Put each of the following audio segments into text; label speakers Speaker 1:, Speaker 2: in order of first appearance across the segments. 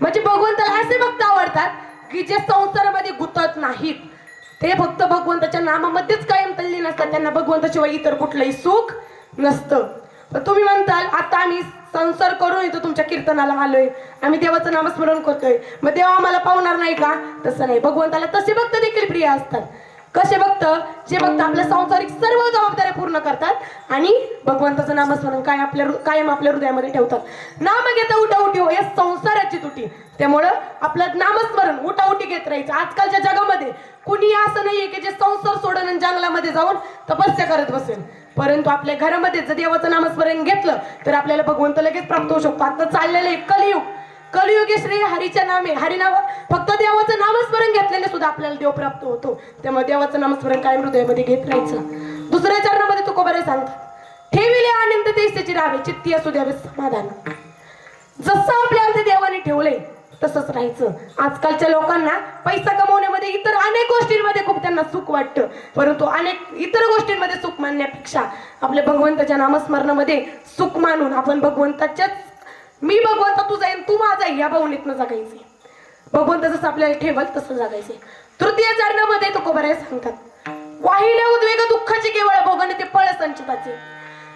Speaker 1: म्हणजे भगवंताला असे भक्त आवडतात की जे संसारामध्ये गुंतत नाहीत. ते फक्त भगवंताच्या नामामध्येच कायम तल्ली नसतात. त्यांना भगवंताशिवाय इतर कुठलंही सुख नसतं. तर तुम्ही म्हणताल आता आम्ही संसार करून इथं तुमच्या कीर्तनाला आलोय. आम्ही देवाचं नामस्मरण करतोय. मग देवा आम्हाला पावणार नाही का? तसं नाही. भगवंताला तसे भक्त देखील प्रिय असतात. कसे भक्त जे भक्त आपल्या सांसारिक सर्व जबाबदाऱ्या पूर्ण करतात आणि भगवंताचं नामस्मरण काय आपल्या कायम आपल्या हृदयामध्ये ठेवतात. नाम घेता उठाउठी हो या संसाराची तुटी. त्यामुळं आपलं नामस्मरण उठाउठी घेत राहायचं. आजकालच्या जगामध्ये कुणी असं नाहीये की जे संसार सोडून आणि जंगलामध्ये जाऊन तपस्या करत बसेल. परंतु आपल्या घरामध्ये जर देवाचं नामस्मरण घेतलं तर आपल्याला भगवंत लगेच प्राप्त होऊ शकतो. आता चाललेलं आहे कलियुग. कलियुगे श्री हरीच्या नामे हरिनाम फक्त देवाचं नामस्मरण घेतलेले सुद्धा आपल्याला देव प्राप्त होतो. त्यामुळे देवाचं नामस्मरण कायम हृदयामध्ये घेत राहायचं. दुसऱ्या चरणामध्ये तू बरे सांगतात ठेविले आनंद तेच राहावे चित्ती असू द्यावे समाधान. जसं आपल्याला ते देवाने ठेवले तसंच राहायचं. आजकालच्या लोकांना पैसा कमवण्यामध्ये इतर अनेक गोष्टींमध्ये खूप त्यांना सुख वाटतं. परंतु अनेक इतर गोष्टींमध्ये सुख मानण्यापेक्षा आपल्या भगवंताच्या नामस्मरणामध्ये सुख मानून आपण भगवंताच्याच मी भगवंता तू जाईन तू माझा आहे. या भावनेतनं जगायचे भगवंत जसं आपल्याला ठेवल तसं जगायचे तृतीय चरणामध्ये तो कोबराय सांगतात. वाहिल्या उद्वेग दुःखाचे केवळ भोगणे ते फळ संचिताचे.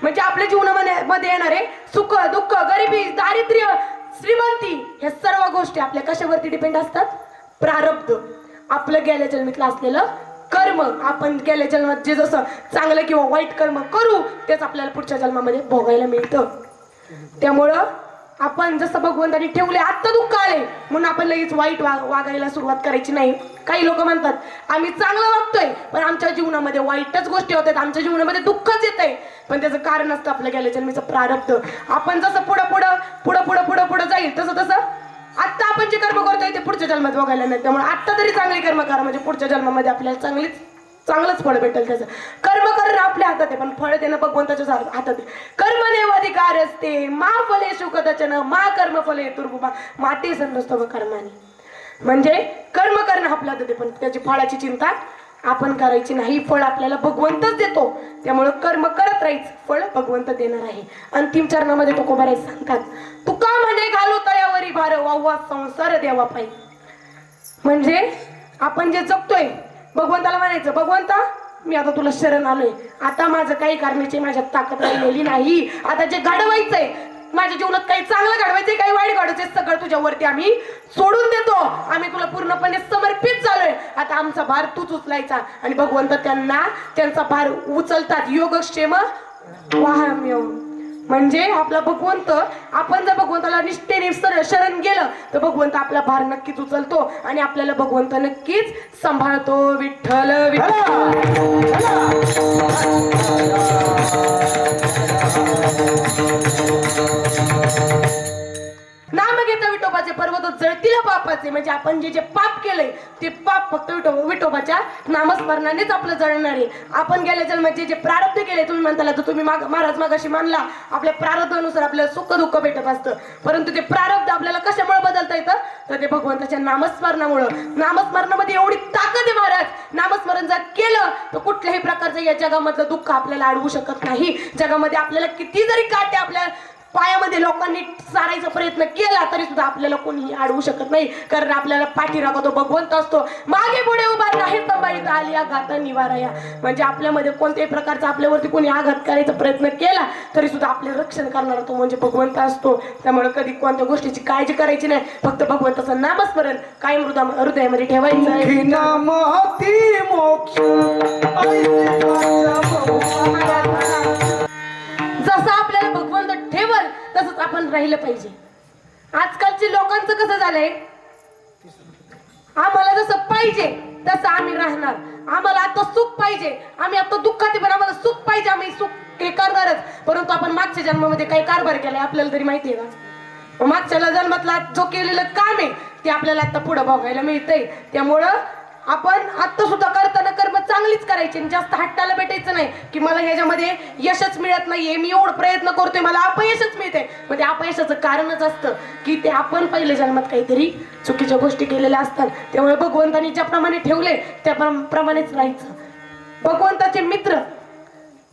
Speaker 1: म्हणजे आपल्या जीवनामध्ये येणारे सुख दुःख गरिबी दारिद्र्य श्रीमंती ह्या सर्व गोष्टी आपल्या कशावरती डिपेंड असतात? प्रारब्ध. आपलं गेल्या जन्मीतलं असलेलं कर्म. आपण गेल्या जन्मात जे जसं चांगलं किंवा वाईट कर्म करू तेच आपल्याला पुढच्या जन्मामध्ये भोगायला मिळतं. त्यामुळं आपण जसं भगवंतानी ठेवले आत्ता दुःख आले म्हणून आपण लगेच वाईट वा वागायला सुरुवात करायची नाही. काही लोक म्हणतात आम्ही चांगलं वागतोय पण आमच्या जीवनामध्ये वाईटच गोष्टी होतात आमच्या जीवनामध्ये दुःखच येत आहे. पण त्याचं कारण असतं आपल्या गेल्या जन्मीचं प्रारब्ध. आपण जसं पुढं पुढं पुढं पुढं पुढं पुढं जाईल तसं तसं आत्ता आपण जे कर्म करतोय ते पुढच्या जन्मात बघायला नाही त्यामुळे आत्ता तरी चांगली कर्म करा म्हणजे पुढच्या जन्मामध्ये आपल्याला चांगलीच चांगलंच फळ भेटेल त्याचं. कर्म करणं आपल्या हातात आहे पण फळ देणं भगवंताच्या हातात आहे. कर्म अधिकार असते. मा फले सुखदचन मा कर्म फले तुर्भुमा माते संतोष कर्माने. म्हणजे कर्म करणं आपल्या हातात आहे पण त्याची फळाची चिंता आपण करायची नाही. फळ आपल्याला भगवंतच देतो. त्यामुळं कर्म करत राहायचं. फळ भगवंत देणार आहे. अंतिम चरणामध्ये तो कोबाराय सांगतात तुका म्हणे घालू तयावरी भार वाहवा संसार देवा पाहिजे म्हणजे आपण जे जगतोय भगवंताला म्हणायचं भगवंता मी आता तुला शरण आलोय. आता माझं काही करण्याची माझ्यात ताकद राहिलेली नाही. आता जे घडवायचंय माझ्या जीवनात काही चांगलं घडवायचंय काही वाईट घडवायचंय सगळं तुझ्यावरती आम्ही सोडून देतो. आम्ही तुला पूर्णपणे समर्पित झालोय. आता आमचा भार तूच उचलायचा आणि भगवंत त्यांना त्यांचा भार उचलतात. योगक्षेम वाहम्यम म्हणजे आपला भगवंत आपण जर भगवंताला निष्ठेने शरण गेलं तर भगवंत आपला भार नक्कीच उचलतो आणि आपल्याला भगवंत नक्कीच सांभाळतो. विठ्ठल विठ्ठल! घेता विठोबाचे पर्वत जळतील पापाचे. म्हणजे आपण जे जे पाप केले ते पाप फक्त विठोबाच्या नामस्मरणानेच आपलं जळणार आहे. आपण गेल्या जन्मात जे म्हणजे जे प्रारब्ध केले तुम्ही म्हणताला तर तुम्ही माग महाराज मागाशी मानला आपल्या प्रारब्धानुसार आपल्याला सुख दुःख भेटत असतं. परंतु ते प्रारब्ध आपल्याला कशामुळे बदलता येतं? तर ते भगवंताच्या नामस्मरणामुळं. नामस्मरणामध्ये एवढी ताकद आहे महाराज. नामस्मरण जर केलं तर कुठल्याही प्रकारचं या जगामधलं दुःख आपल्याला अडवू शकत नाही. जगामध्ये आपल्याला किती जरी काटे आपल्या पायामध्ये लोकांनी सारायचा प्रयत्न केला तरी सुद्धा आपल्याला कोणीही अडवू शकत नाही. कारण आपल्याला पाठीराखा तो भगवंत असतो. मागे पुढे उभा नाही संभाळीत आली आघात निवाराया म्हणजे आपल्यामध्ये कोणत्याही प्रकारचा आपल्यावरती कोणी आघात करायचा प्रयत्न केला तरी सुद्धा आपले रक्षण करणारा तो म्हणजे भगवंत असतो. त्यामुळे कधी कोणत्या गोष्टीची काळजी करायची नाही फक्त भगवंताचं नामस्मरण कायम हृदया हृदयामध्ये ठेवायचं
Speaker 2: नाम मोक्ष
Speaker 1: आपण राहिलं पाहिजे. आजकालची लोकांचं कसं झालंय? आम्हाला जसं पाहिजे तसं आम्ही राहणार. आम्हाला आता सुख पाहिजे. आम्ही आता दुःखात पण आम्हाला सुख पाहिजे. आम्ही सुख हे करणारच. परंतु आपण मागच्या जन्मामध्ये काही कारभार केलाय आपल्याला तरी माहिती आहे का? मागच्या जन्मातला जो केलेलं काम आहे ते आपल्याला आता पुढे बघायला मिळतंय. त्यामुळं आपण आता सुद्धा करताना कर्म चांगलं करायची आणि जास्त हट्टाला भेटायचं नाही की मला ह्याच्यामध्ये यशच मिळत नाहीये. मी एवढं प्रयत्न करतोय मला अपयशच मिळते म्हणजे अपयशाचं कारणच असतं की ते आपण पहिल्या जन्मात काहीतरी चुकीच्या गोष्टी केलेल्या असतात. त्यामुळे भगवंतांनी ज्याप्रमाणे ठेवले त्या प्रमाणेच राहायचं. भगवंताचे मित्र